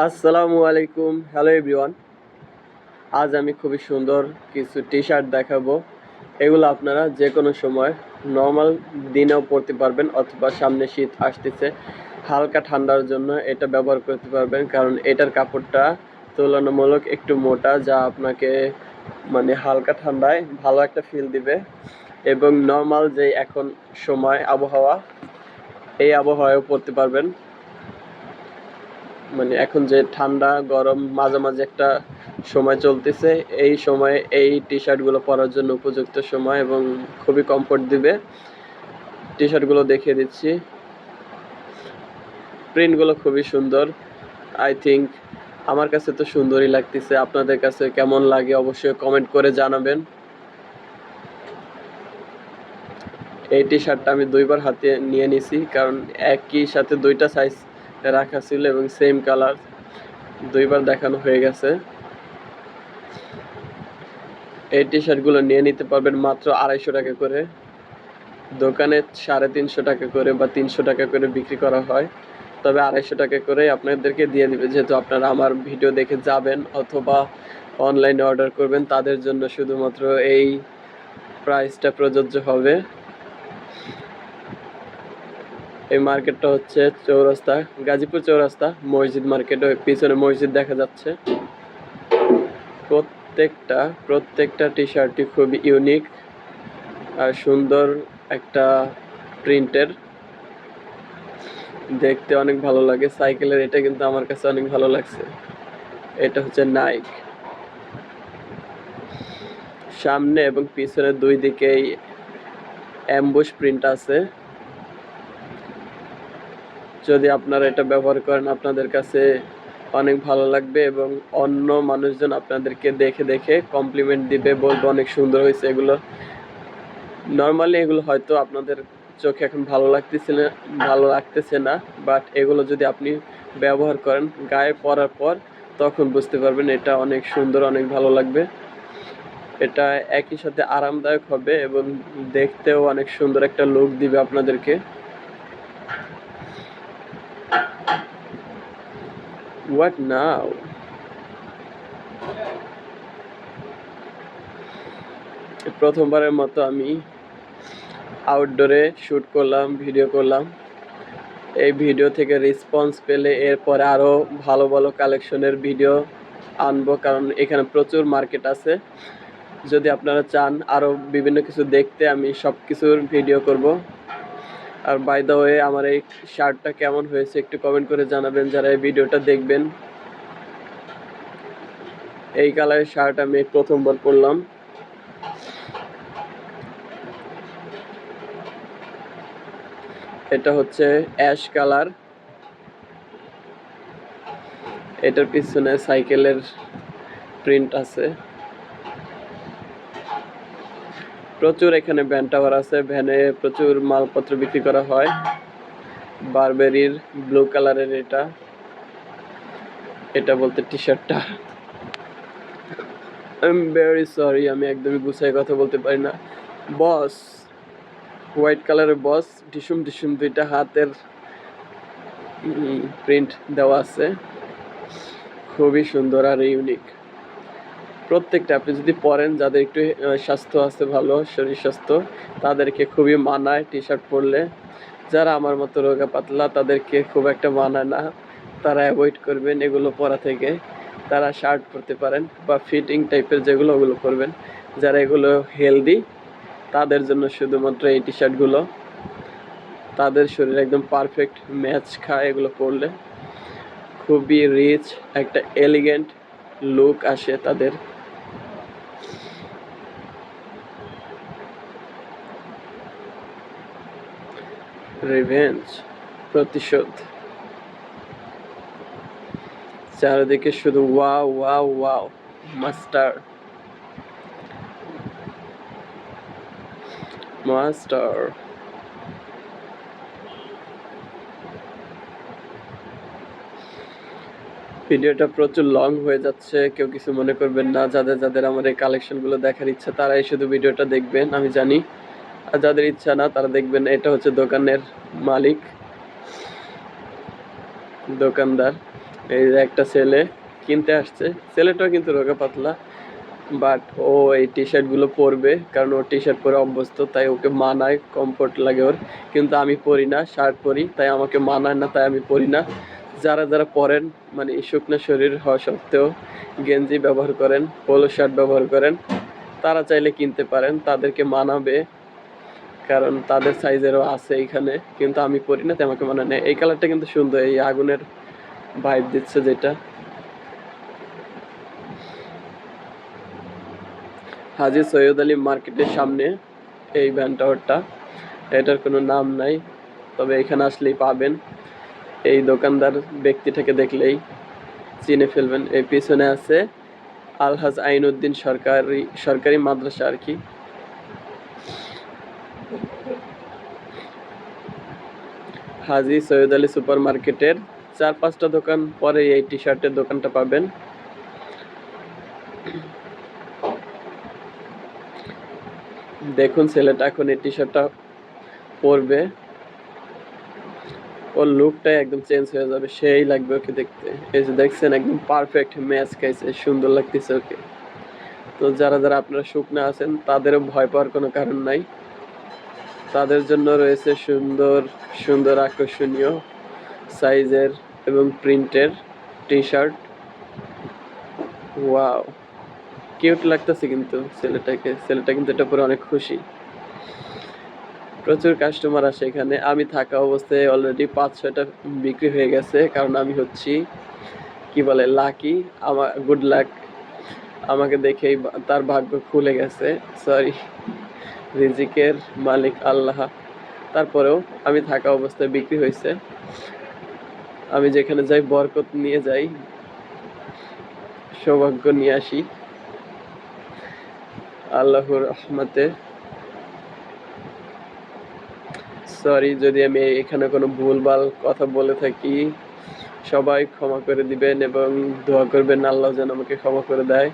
আসসালামু আলাইকুম। Hello everyone আজ আমি খুবই সুন্দর কিছু টি শার্ট দেখাবো। এগুলো আপনারা যে কোনো সময় নর্মাল দিনেও পরতে পারবেন অথবা সামনে শীত আসতেছে, হালকা ঠান্ডার জন্য এটা ব্যবহার করতে পারবেন। কারণ এটার কাপড়টা তুলনামূলক একটু মোটা, যা আপনাকে মানে হালকা ঠান্ডায় ভালো একটা ফিল দিবে। এবং নর্মাল যে এখন সময় আবহাওয়া, এই আবহাওয়ায়ও পরতে পারবেন। মানে এখন যে ঠান্ডা, গরম মাঝামাঝি একটা সময় চলতেছে, এই সময়ে এই টি শার্টগুলো পরার জন্য উপযুক্ত সময় এবং খুবই কমফোর্ট দিবে। টি শার্টগুলো দেখিয়ে দিচ্ছি। প্রিন্টগুলো খুবই সুন্দর। আই থিঙ্ক আমার কাছে তো সুন্দরই লাগতেছে। আপনাদের কাছে কেমন লাগে অবশ্যই কমেন্ট করে জানাবেন। এই টি শার্টটা আমি দুইবার হাতে নিয়ে নিছি, কারণ একই সাথে দুইটা সাইজ রাখা ছিল এবং সেম কালার দুইবার দেখানো হয়ে গেছে। এই টি শার্টগুলো নিয়ে নিতে পারবেন মাত্র আড়াইশো টাকা করে। দোকানে সাড়ে তিনশো টাকা করে বা তিনশো টাকা করে বিক্রি করা হয়। তবে আড়াইশো টাকা করে আপনাদেরকে দিয়ে দিবে। যেহেতু আপনারা আমার ভিডিও দেখে যাবেন অথবা অনলাইনে অর্ডার করবেন, তাদের জন্য শুধুমাত্র এই প্রাইসটা প্রযোজ্য হবে। এই মার্কেটটা হচ্ছে চৌরাস্তা, গাজীপুর চৌরাস্তা, মসজিদ মার্কেট, ওই পিছনে মসজিদ দেখা যাচ্ছে। প্রত্যেকটা প্রত্যেকটা টি শার্টই খুবই ইউনিক আর সুন্দর একটা প্রিন্টের দেখতে অনেক ভালো লাগে, সাইকেলের এটা কিন্তু আমার কাছে অনেক ভালো লাগছে। এটা হচ্ছে নাইক সামনে এবং পিছনে দুই দিকেই অ্যাম্বুশ প্রিন্ট আছে। যদি আপনারা এটা ব্যবহার করেন, আপনাদের কাছে অনেক ভালো লাগবে এবং অন্য মানুষজন আপনাদেরকে দেখে দেখে কমপ্লিমেন্ট দিবে, বলবে অনেক সুন্দর হয়েছে এগুলো। নর্মালি এগুলো হয়তো আপনাদের চোখে এখন ভালো লাগতেছে না, ভালো লাগতেছে না বাট এগুলো যদি আপনি ব্যবহার করেন, গায়ে পরার পর তখন বুঝতে পারবেন এটা অনেক সুন্দর, অনেক ভালো লাগবে। এটা একই সাথে আরামদায়ক হবে এবং দেখতেও অনেক সুন্দর একটা লুক দিবে আপনাদেরকে। What now? প্রথমবারের মতো আমি আউটডোরে শ্যুট করলাম ভিডিও করলাম। এই ভিডিও থেকে রেসপন্স পেলে এরপরে আরও ভালো ভালো কালেকশনের ভিডিও আনব, কারণ এখানে প্রচুর মার্কেট আছে। যদি আপনারা চান আরও বিভিন্ন কিছু দেখতে, আমি সব কিছুর ভিডিও করব। আর বাই দ্য ওয়ে আমার এই শার্টটা কেমন হয়েছে একটু কমেন্ট করে জানাবেন, যারা এই ভিডিওটা দেখবেন। এই কালারের শার্ট আমি প্রথমবার পরলাম। এটা হচ্ছে অ্যাশ কালার এটার পিছনে সাইকেলের প্রিন্ট আছে। প্রচুর এখানে ভ্যান টাওয়ার আছে, ভ্যানে প্রচুর মালপত্র বিক্রি করা হয়। বারবেরির ব্লু কালারের এটা। এটা বলতে টি শার্টটা আই এম ভেরি সরি আমি একদমই গুছাই কথা বলতে পারি না। বস, হোয়াইট কালারের বস, ডিসুম ডিসুম দুইটা হাতের প্রিন্ট দেওয়া আছে। খুবই সুন্দর আর ইউনিক। প্রত্যেকটা, আপনি যদি পরেন যাদের একটু স্বাস্থ্য আছে ভালো, শরীর স্বাস্থ্য, তাদেরকে খুবই মানায় টি শার্ট পরলে। যারা আমার মতো রোগা পাতলা, তাদেরকে খুব একটা মানায় না। তারা অ্যাভয়েড করবেন এগুলো পরা থেকে। তারা শার্ট পরতে পারেন বা ফিটিং টাইপের যেগুলো, ওগুলো করবেন যারা এগুলো হেলদি তাদের জন্য শুধুমাত্র এই টি শার্টগুলো তাদের শরীর একদম পারফেক্ট ম্যাচ খায় এগুলো পরলে। খুবই রিচ একটা এলিগেন্ট লুক আসে তাদের। রিভেঞ্জ প্রতিশোধ। চারিদিকে শুধু wow wow wow master master ভিডিওটা প্রচুর লং হয়ে যাচ্ছে, কেউ কিছু মনে করবেন না। যাদের যাদের আমার এই কালেকশনগুলো দেখার ইচ্ছা, তারাই শুধু ভিডিওটা দেখবেন, আমি জানি। আর যাদের ইচ্ছা না, তারা দেখবেন এটা হচ্ছে দোকানের মালিক, দোকানদার। এই যে একটা ছেলে কিনতে আসছে। ছেলেটাও কিন্তু রোগা পাতলা বাট ও এই টি শার্টগুলো পরবে, কারণ ও টি শার্ট পরে অভ্যস্ত, তাই ওকে মানায় কমফোর্ট লাগে ওর। কিন্তু আমি পরি না শার্ট পরি, তাই আমাকে মানায় না, তাই আমি পরি না। যারা যারা পরেন মানে শুকনো শরীর হওয়া সত্ত্বেও গেঞ্জি ব্যবহার করেন পোলো শার্ট ব্যবহার করেন, তারা চাইলে কিনতে পারেন, তাদেরকে মানাবে। কারণ তাদের সাইজেরও আছে এখানে, কিন্তু আমি পরি না আমাকে মানায় না। এই কালারটা কিন্তু সুন্দর, এই আগুনের ভাইব দিচ্ছে যেটা। হাজি সৈয়দ আলী মার্কেটের সামনে এই ভ্যান টাওয়ারটা এটার কোনো নাম নাই, তবে এখানে আসলেই পাবেন। এই দোকানদার ব্যক্তিটাকে দেখলেই চিনে ফেলবেন। এই পিছনে আছে আলহাজ আইনউদ্দিন সরকারি সরকারি মাদ্রাসা আর কি। হাজি সৈয়দ আলী সুপার মার্কেটের চার, পাঁচটা দোকান পরে এই টি শার্টের দোকানটা পাবেন। দেখুন, ছেলেটা এখন এই টি শার্টটা পরবে। ওর লুকটাই একদম চেঞ্জ হয়ে যাবে, সেই লাগবে ওকে দেখতে। এই যে দেখছেন, একদম পারফেক্ট ম্যাচ খাইছে, সুন্দর লাগতেছে ওকে। তো যারা যারা আপনারা শুকনা আছেন, তাদেরও ভয় পাওয়ার কোনো কারণ নাই। তাদের জন্য রয়েছে সুন্দর সুন্দর আকর্ষণীয় সাইজের এবং প্রিন্টের টি শার্ট ওয়াও। কিউট লাগতেছে কিন্তু ছেলেটাকে। ছেলেটা কিন্তু এটা পরে অনেক খুশি। প্রচুর কাস্টমার আসে এখানে। আমি থাকা অবস্থায় অলরেডি পাঁচ ছয়টা বিক্রি হয়ে গেছে। কারণ আমি হচ্ছি, কি বলে লাকি আমার গুড লাক আমাকে দেখেই তার ভাগ্য খুলে গেছে। সরি রিজিকের মালিক আল্লাহ। তারপরেও আমি থাকা অবস্থায় বিক্রি হয়েছে। আমি যেখানে যাই, বরকত নিয়ে যাই, সৌভাগ্য নিয়ে আসি। আল্লাহর রহমতে। সরি যদি আমি এখানে কোনো ভুলভাল কথা বলে থাকি, সবাই ক্ষমা করে দিবেন এবং দোয়া করবেন, আল্লাহ যেন আমাকে ক্ষমা করে দেয়।